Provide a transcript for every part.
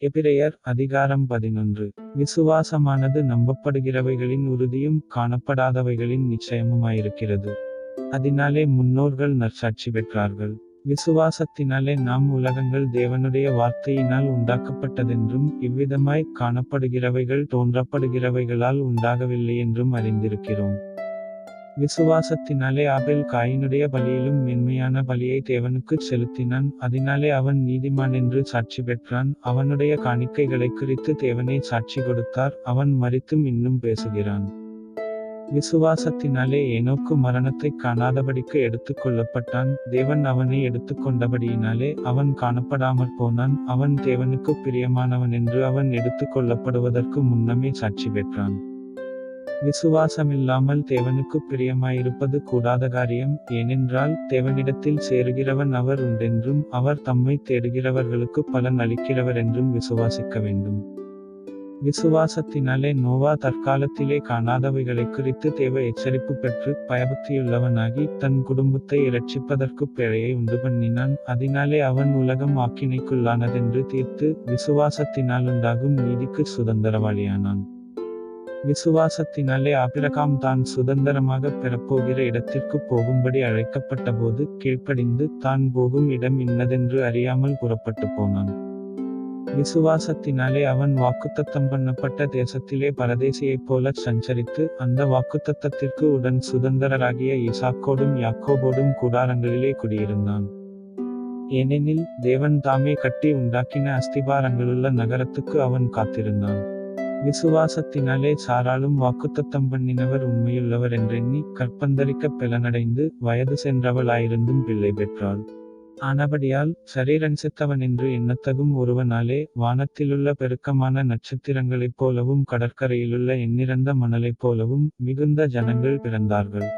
எபிரேயர் அதிகாரம் பதினொன்று. விசுவாசமானது நம்பப்படுகிறவைகளின் உறுதியும் காணப்படாதவைகளின் நிச்சயமுமாயிருக்கிறது. அதனாலே முன்னோர்கள் நற்சாட்சி பெற்றார்கள். விசுவாசத்தினாலே நாம் உலகங்கள் தேவனுடைய வார்த்தையினால் உண்டாக்கப்பட்டதென்றும் இவ்விதமாய் காணப்படுகிறவைகள் தோன்றப்படுகிறவைகளால் உண்டாகவில்லை என்றும் அறிந்திருக்கிறோம். விசுவாசத்தினாலே ஆபேல் காயினுடைய பலியிலும் மென்மையான பலியை தேவனுக்குச் செலுத்தினான். அதனாலே அவன் நீதிமான் என்று சாட்சி பெற்றான். அவனுடைய காணிக்கைகளை குறித்து தேவனே சாட்சி கொடுத்தார். அவன் மறித்தும் இன்னும் பேசுகிறான். விசுவாசத்தினாலே ஏனோக்கு மரணத்தை காணாதபடிக்கு எடுத்துக் கொள்ளப்பட்டான். தேவன் அவனை எடுத்துக்கொண்டபடியினாலே அவன் காணப்படாமற் போனான். அவன் தேவனுக்கு பிரியமானவன் என்று அவன் எடுத்துக் கொள்ளப்படுவதற்கு முன்னமே சாட்சி பெற்றான். விசுவாசமில்லாமல் தேவனுக்கு பிரியமாயிருப்பது கூடாத காரியம். ஏனென்றால் தேவனிடத்தில் சேருகிறவன் அவர் உண்டென்றும் அவர் தம்மை தேடுகிறவர்களுக்கு பலன் அளிக்கிறவர் என்றும் விசுவாசிக்க வேண்டும். விசுவாசத்தினாலே நோவா தற்காலத்திலே காணாதவைகளை குறித்து தேவ எச்சரிப்பு பெற்று பயபக்தியுள்ளவனாகி தன் குடும்பத்தை இரட்சிப்பதற்கு பிழையை உண்டு பண்ணினான் அதனாலே அவன் உலகம் ஆக்கினைக்குள்ளானதென்று தீர்த்து விசுவாசத்தினால் உண்டாகும் நீதிக்கு சுதந்திரவாளியானான். விசுவாசத்தினாலே ஆபிரகாம் தான் சுதந்திரமாக பெறப்போகிற இடத்திற்கு போகும்படி அழைக்கப்பட்ட போது கீழ்ப்படிந்து தான் போகும் இடம் இன்னதென்று அறியாமல் புறப்பட்டு போனான். விசுவாசத்தினாலே அவன் வாக்குத்தத்தம் பண்ணப்பட்ட தேசத்திலே பரதேசியைப் போல சஞ்சரித்து அந்த வாக்குத்தத்தத்திற்கு உடன் சுதந்திரராகிய இசாக்கோடும் யாக்கோபோடும் கூடாரங்களிலே குடியிருந்தான். ஏனெனில் தேவன் தாமே கட்டி உண்டாக்கின அஸ்திபாரங்களுள்ள நகரத்துக்கு அவன் காத்திருந்தான். விசுவாசத்தினாலே சாராலும் வாக்குத்தத்தம் பண்ணினவர் உண்மையுள்ளவர் என்றெண்ணி கற்பந்தரிக்க பெலனடைந்து வயது சென்றவளாயிருந்தும் பிள்ளை பெற்றாள். ஆனபடியால் சரீரன் செத்தவன் என்று எண்ணத்தகும் ஒருவனாலே வானத்திலுள்ள பெருக்கமான நட்சத்திரங்களைப் போலவும் கடற்கரையிலுள்ள எண்ணிறந்த மணலைப் போலவும் மிகுந்த ஜனங்கள் பிறந்தார்கள்.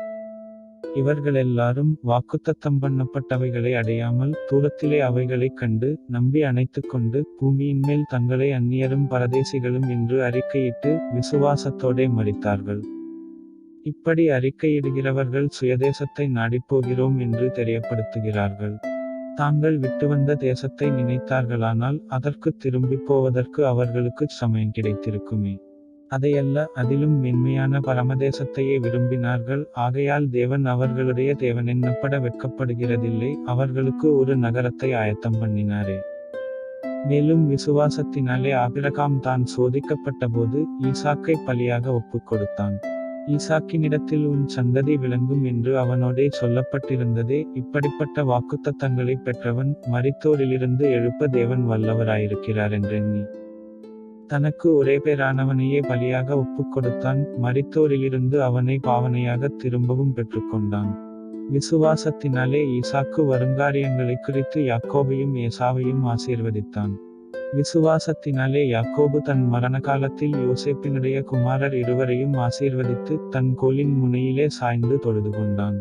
இவர்களெல்லாரும் வாக்குத்தத்தம் பண்ணப்பட்டவைகளை அடையாமல் தூரத்திலே அவைகளைக் கண்டு நம்பி அணைத்துக் கொண்டு பூமியின் மேல் தங்களை அந்நியரும் பரதேசிகளும் என்று அறிக்கையிட்டு விசுவாசத்தோடே மறித்தார்கள். இப்படி அறிக்கையிடுகிறவர்கள் சுயதேசத்தை நாடிப்போகிறோம் என்று தெரியப்படுத்துகிறார்கள். தாங்கள் விட்டு வந்த தேசத்தை நினைத்தார்களானால் அதற்கு திரும்பி போவதற்கு அவர்களுக்கு சமயம் கிடைத்திருக்குமே. அதையல்ல அதிலும் மென்மையான பரமதேசத்தையே விரும்பினார்கள். ஆகையால் தேவன் அவர்களுடைய தேவன் எண்ணப்பட வெட்கப்படுகிறதில்லை அவர்களுக்கு ஒரு நகரத்தை ஆயத்தம் பண்ணினாரே. மேலும் விசுவாசத்தினாலே ஆபிரகாம் தான் சோதிக்கப்பட்ட போது ஈசாக்கை பலியாக ஒப்புக் கொடுத்தான் ஈசாக்கினிடத்தில் உன் சந்ததி விளங்கும் என்று அவனோடே சொல்லப்பட்டிருந்ததே இப்படிப்பட்ட வாக்குத்தத்தங்களை பெற்றவன் மரித்தோரிலிருந்து எழுப்ப தேவன் வல்லவராயிருக்கிறார் என்றெண்ணி. தனக்கு ஒரே பேரானவனையே பலியாக ஒப்புக் கொடுத்தான் மரித்தோரிலிருந்து அவனை பாவனையாக திரும்பவும் பெற்றுக்கொண்டான். விசுவாசத்தினாலே ஈசாக்கு வருங்காரியங்களை குறித்து யாக்கோபையும் ஏசாவையும் ஆசீர்வதித்தான். விசுவாசத்தினாலே யாக்கோபு தன் மரண காலத்தில் யோசேப்பினுடைய குமாரர் இருவரையும் ஆசீர்வதித்து தன் கோலின் முனையிலே சாய்ந்து தொழுது கொண்டான்.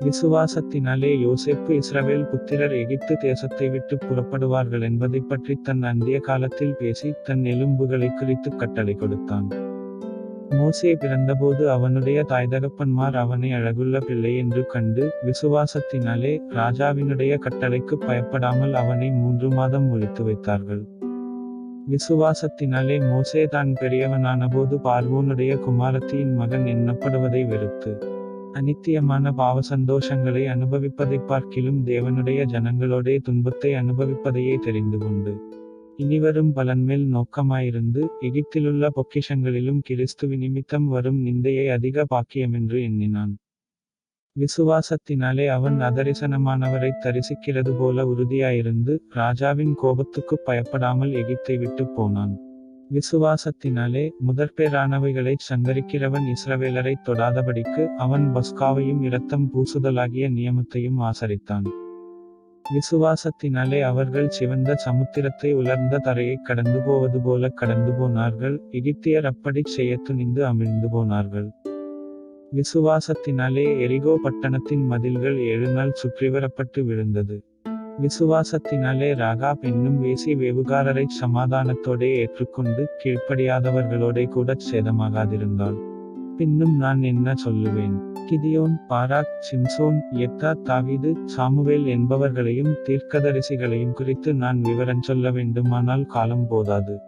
விசுவாசத்தினாலே யோசேப்பு இஸ்ரவேல் புத்திரர் எகிப்து தேசத்தை விட்டு புறப்படுவார்கள் என்பதை பற்றி தன் அந்திய காலத்தில் பேசி தன் எலும்புகளை குறித்து கட்டளை கொடுத்தான். மோசே பிறந்தபோது அவனுடைய தாய் தகப்பன்மார் அவனை அழகுள்ள பிள்ளை என்று கண்டு விசுவாசத்தினாலே ராஜாவினுடைய கட்டளைக்கு பயப்படாமல் அவனை மூன்று மாதம் ஒழித்து வைத்தார்கள். விசுவாசத்தினாலே மோசே தான் பெரியவனானபோது பார்வோனுடைய குமாரத்தியின் மகன் எண்ணப்படுவதை வெறுத்து அனித்தியமான பாவ சந்தோஷங்களை அனுபவிப்பதைப் பார்க்கிலும் தேவனுடைய ஜனங்களோடே துன்பத்தை அனுபவிப்பதையே தெரிந்து கொண்டு இனிவரும் பலன்மேல் நோக்கமாயிருந்து எகிப்திலுள்ள பொக்கிஷங்களிலும் கிறிஸ்துவி நிமித்தம் வரும் நிந்தையை அதிக பாக்கியமென்று எண்ணினான். விசுவாசத்தினாலே அவன் அதரிசனமானவரை தரிசிக்கிறது போல உறுதியாயிருந்து ராஜாவின் கோபத்துக்கு பயப்படாமல் எகிப்தை விட்டு போனான். விசுவாசத்தினாலே முதற்பேரானவைகளை சங்கரிக்கிறவன் இஸ்ரவேலரை தொடாதபடிக்கு அவன் பஸ்காவையும் இரத்தம் பூசுதலாகிய நியமத்தையும் ஆசரித்தான். விசுவாசத்தினாலே அவர்கள் சிவந்த சமுத்திரத்தை உலர்ந்த தரையை கடந்து போவது போல கடந்து போனார்கள் எகிப்தியர் அப்படி செய்ய துணிந்து அமிழ்ந்து போனார்கள். விசுவாசத்தினாலே எரிகோ பட்டணத்தின் மதில்கள் ஏழு நாள் சுற்றிவரப்பட்டு விழுந்தது. விசுவாசத்தினாலே ராகா பெண்ணும் வேசி வேவுகாரரை சமாதானத்தோடே ஏற்றுக்கொண்டு கீழ்ப்படியாதவர்களோடே கூட சேதமாகாதிருந்தாள். பின்னும் நான் என்ன சொல்லுவேன்? கிதியோன் பாராக் சிம்சோன் எத்தா தாவிது சாமுவேல் என்பவர்களையும் தீர்க்கதரிசிகளையும் குறித்து நான் விவரம் சொல்ல வேண்டுமானால் காலம் போதாது.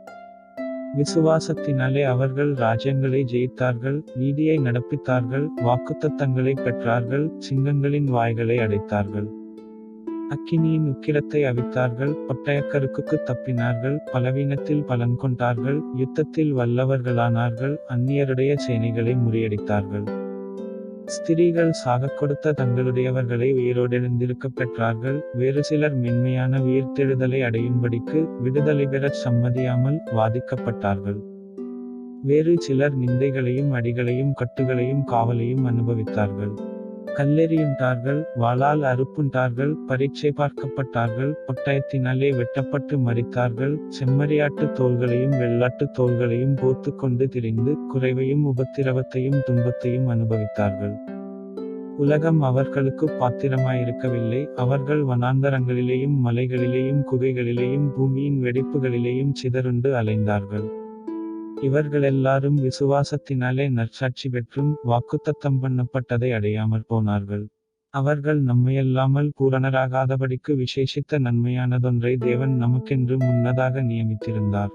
விசுவாசத்தினாலே அவர்கள் ராஜ்யங்களை ஜெயித்தார்கள் நீதியை நடப்பித்தார்கள் வாக்குத்தத்தங்களை பெற்றார்கள் சிங்கங்களின் வாய்களை அடைத்தார்கள். அக்கினியின் உக்கிரத்தை அவித்தார்கள் பட்டயக்கருக்குக்கு தப்பினார்கள் பலவீனத்தில் பலன் கொண்டார்கள் யுத்தத்தில் வல்லவர்களானார்கள் அந்நியருடைய சேனைகளை முறியடித்தார்கள். ஸ்திரீகள் சாகக் கொடுத்த தங்களுடையவர்களை உயிரோடெழுந்திருக்கப் பெற்றார்கள் வேறு சிலர் மென்மையான உயிர்த்தெழுதலை அடையும்படிக்கு விடுதலை பெறச் சம்மதியாமல் வாதிக்கப்பட்டார்கள். வேறு சிலர் நிந்தைகளையும் அடிகளையும் கட்டுகளையும் காவலையும் அனுபவித்தார்கள். கல்லெறியுண்டார்கள் வாளால் அறுப்புண்டார்கள் பரீட்சை பார்க்கப்பட்டார்கள் பட்டயத்தினாலே வெட்டப்பட்டு மறித்தார்கள் செம்மறியாட்டு தோள்களையும் வெள்ளாட்டு தோள்களையும் போர்த்து கொண்டு திரிந்து குறைவையும் உபத்திரவத்தையும் துன்பத்தையும் அனுபவித்தார்கள். உலகம் அவர்களுக்கு பாத்திரமாயிருக்கவில்லை அவர்கள் வனாந்தரங்களிலேயும் மலைகளிலேயும் குகைகளிலேயும் பூமியின் வெடிப்புகளிலேயும் சிதறுண்டு அலைந்தார்கள். இவர்களெல்லாரும் விசுவாசத்தினாலே நற்சாட்சி பெற்றும் வாக்குத்தத்தம் பண்ணப்பட்டதை அடையாமற் போனார்கள். அவர்கள் நம்மையல்லாமல் பூரணராகாதபடிக்கு விசேஷித்த நன்மையானதொன்றை தேவன் நமக்கென்று முன்னதாக நியமித்திருந்தார்.